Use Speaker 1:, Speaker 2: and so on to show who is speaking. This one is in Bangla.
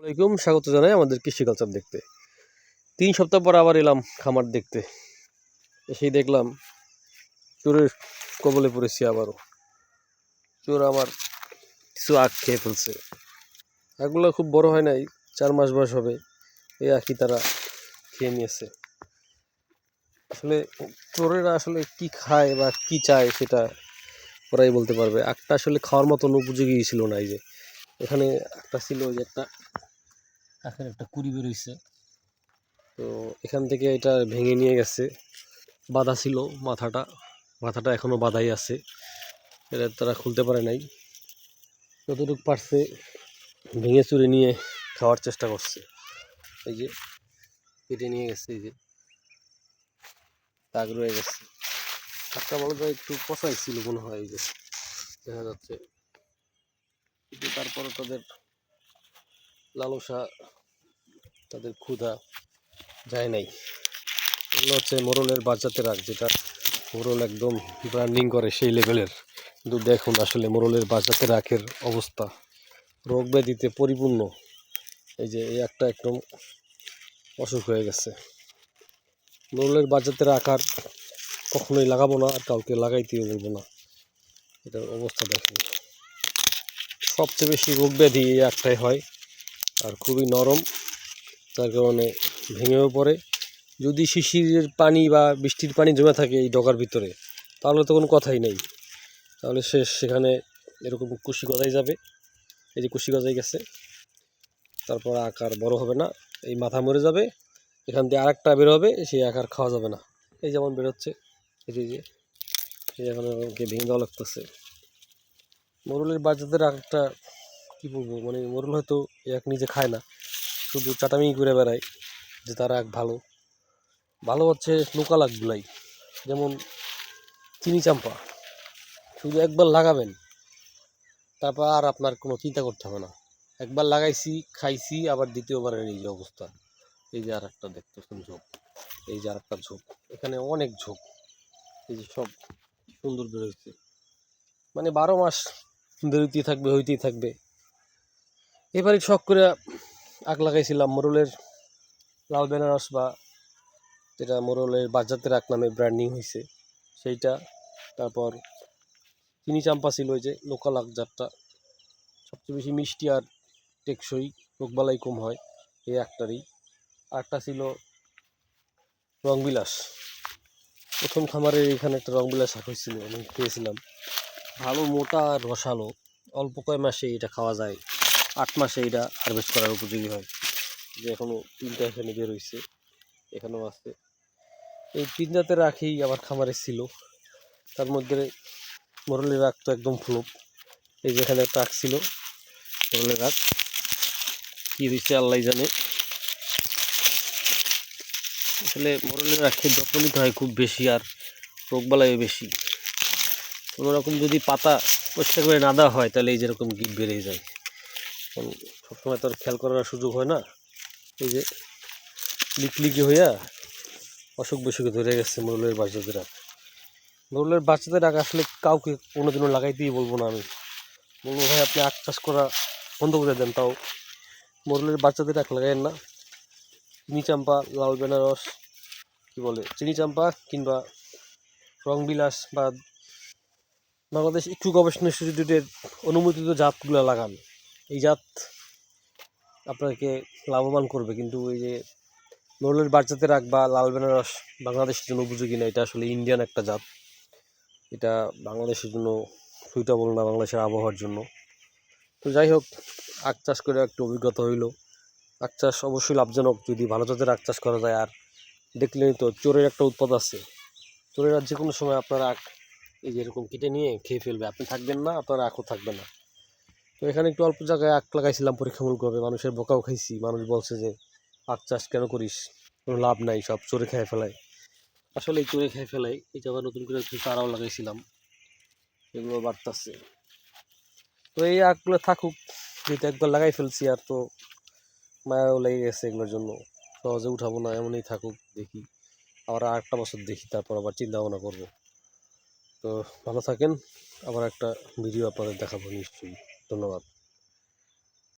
Speaker 1: আসসালামাইকুম স্বাগত জানাই আমাদের কৃষি কালচার দেখতে। তিন সপ্তাহ পর আবার এলাম খামার দেখতে। এসেই দেখলাম, চোরের কবলে পড়েছি আবারও। চোর আমার কিছু আখ খেয়ে ফেলছে। আখগুলো খুব বড় হয় নাই, চার মাস বয়স হবে, এই আখই তারা খেয়ে নিয়েছে। আসলে চোরেরা আসলে কি খায় বা কি চায় সেটা ওরাই বলতে পারবে। আখটা আসলে খাওয়ার মতন উপযোগী ছিল না এই যে। এখানে একটা ছিল যে একটা আখের একটা কুড়ি বেরোইছে তো এখান থেকে এটা ভেঙে নিয়ে গেছে। বাধা ছিল মাথাটা। মাথাটা এখনও বাঁধাই আছে। এটা তারা খুলতে পারে নাই। যতটুকু পারছে ভেঙে চুরে নিয়ে খাওয়ার চেষ্টা করছে। এই যে কেটে নিয়ে গেছে, এই যে। দাগ রয়ে গেছে। একটা বলা যায় একটু পচাই ছিল মনে হয়, এই যে। দেখা যাচ্ছে। তারপরে তাদের লালসা, তাদের ক্ষুধা যায় নাই। এগুলো হচ্ছে মোরলের বাচ্চাতে রাখ যেটা মোরল একদম ব্র্যান্ডিং করে সেই লেভেলের কিন্তু দেখুন আসলে মোরলের বাচ্চাতে রাখের অবস্থা। রোগ ব্যাধিতে পরিপূর্ণ। এই যে এই একটা একদম অসুখ হয়ে গেছে। মোরলের বাচ্চাতে রাখার কখনোই লাগাবো না, আর কাউকে লাগাইতেও বলব না। এটার অবস্থা দেখেন। সবচেয়ে বেশি রোগ ব্যাধি এই একটাই হয়। আর খুবই নরম, তার কারণে ভেঙেও পড়ে। যদি শিশিরের পানি বা বৃষ্টির পানি জমে থাকে এই ডগার ভিতরে, তাহলে তো কোনো কথাই নেই। তাহলে সে সেখানে এরকম কুশি গজাই যাবে। এই যে কুশি গজাই গেছে, তারপর আকার বড় হবে না, এই মাথা মরে যাবে, এখান দিয়ে আরেকটা বের হবে, সেই আকার খাওয়া যাবে না। এই যেমন বেরোচ্ছে, এই যে এখন ভেঙে দেওয়া লাগতেছে। মোরলের বাচ্চাদের একটা কী বলব? মানে মোরল হয়তো এক নিজে খায় না। শুধু চাটামি করে বেড়ায় যে তারা এক ভালো। ভালো হচ্ছে লোকাল আখগুলাই যেমন চিনি চাম্পা। শুধু একবার লাগাবেন, তারপর আর আপনার কোনো চিন্তা করতে হবে না। একবার লাগাইছি, খাইছি, আবার দ্বিতীয়বারের এই যে অবস্থা। এই যে আর একটা দেখতেছেন ঝোপ। এই যে আর একটা ঝোপ। এখানে অনেক ঝোপ। এই যে সব সুন্দর বেরোচ্ছে মানে বারো মাস বেরোতেই থাকবে, হইতেই থাকবে। এবারে শখ করে আগ লাগাইছিলাম মোরলের লাল বেনারস বা যেটা মোরলের বাজাতের আখ নামে ব্র্যান্ডিং হয়েছে সেইটা। তারপর চিনি চাম্পা ছিল ওই যে লোকাল আখ জাতটা। সবচেয়ে বেশি মিষ্টি আর টেকসই, রোগবালাই কম হয় এই একটারই আরটা ছিল রংবিলাস। প্রথম খামারে এখানে একটা রংবিলাস আখ হয়েছিল আমি খেয়েছিলাম। ভালো মোটা আর রসালো, অল্প কয় মাসে এটা খাওয়া যায়। আট মাসে এটা হারভেস্ট করার উপযোগী হয়। যে এখনও তিনটা এখানে বের হয়েছে এখানেও আছে। এই তিন জাতের রাখেই আমার খামারে ছিল। তার মধ্যে মোরলের রাখ তো একদম ফ্লোপ এই যেখানে একটা আখ ছিল মোরলের রাখ কী হয়েছে আল্লাহ জানে। আসলে মোরলের রাখের যত্ন নিতে হয় খুব বেশি আর রোগবালাইও বেশি। কোনোরকম যদি পাতা পরিষ্কার করে না দেওয়া হয়, তাহলে এই যেরকম গিট বেড়ে যায়। সবসময় তো আর খেয়াল করার সুযোগ হয় না। এই যে লিকলিকি হইয়া অসুখ বিসুখে ধরে গেছে মোরলের বাচ্চাদের আখ মোরলের বাচ্চাদের আখ আসলে কাউকে কোনোদিনও লাগাইতেই বলব না আমি। বলব, ভাই, আপনি আখ চাষ করা বন্ধ করে দেন, তাও মোরলের বাচ্চাদের আখ লাগাইয়েন না। চিনি চাম্পা, লাল বেনারস, কী বলে, চিনি চাম্পা কিংবা রংবিলাস বা বাংলাদেশ একটু গবেষণা ইনস্টিটিউটের অনুমোদিত জাতগুলো লাগান। এই জাত আপনাকে লাভবান করবে। কিন্তু এই যে নরলের বাচ্চাতে রাখ বা লাল বেনারস বাংলাদেশের জন্য উপযোগী না, এটা আসলে ইন্ডিয়ান একটা জাত। এটা বাংলাদেশের জন্য সুইটেবল না বাংলাদেশের আবহাওয়ার জন্য। তো যাই হোক, আখ চাষ করে একটু অভিজ্ঞতা হইল। আখ চাষ অবশ্যই লাভজনক, যদি ভালো জাতের আখ চাষ করা যায়। আর দেখলেনই তো চোরের একটা উৎপাদ আছে। চোরেরা যে কোনো সময় আপনার আখ এই যে এরকম কেটে নিয়ে খেয়ে ফেলবে। আপনি থাকবেন না, আপনার আখও থাকবে না। তো এখানে একটু অল্প জায়গায় আখ লাগাইছিলাম পরীক্ষামূলকভাবে মানুষের বোকাও খাইছি। মানুষ বলছে যে, আখ চাষ কেন করিস? কোনো লাভ নাই, সব চোরে খেয়ে ফেলায় আসলে এই চোরে খেয়ে ফেলাই। এই জায়গায় নতুন করে একটু চারাও লাগাইছিলাম। এগুলো বাড়তেছে। তো এই আখগুলো থাকুক। যেহেতু একবার লাগাই ফেলছি আর তো মায়াও লেগে গেছে এগুলোর জন্য। সহজে উঠাবো না, এমনই থাকুক, দেখি। আবার আরেকটা বছর দেখি, তারপর আবার চিন্তা ভাবনা করব। তো ভালো থাকেন। আবার একটা ভিডিও আপনাদের দেখাবো নিশ্চয়ই। ধন্যবাদ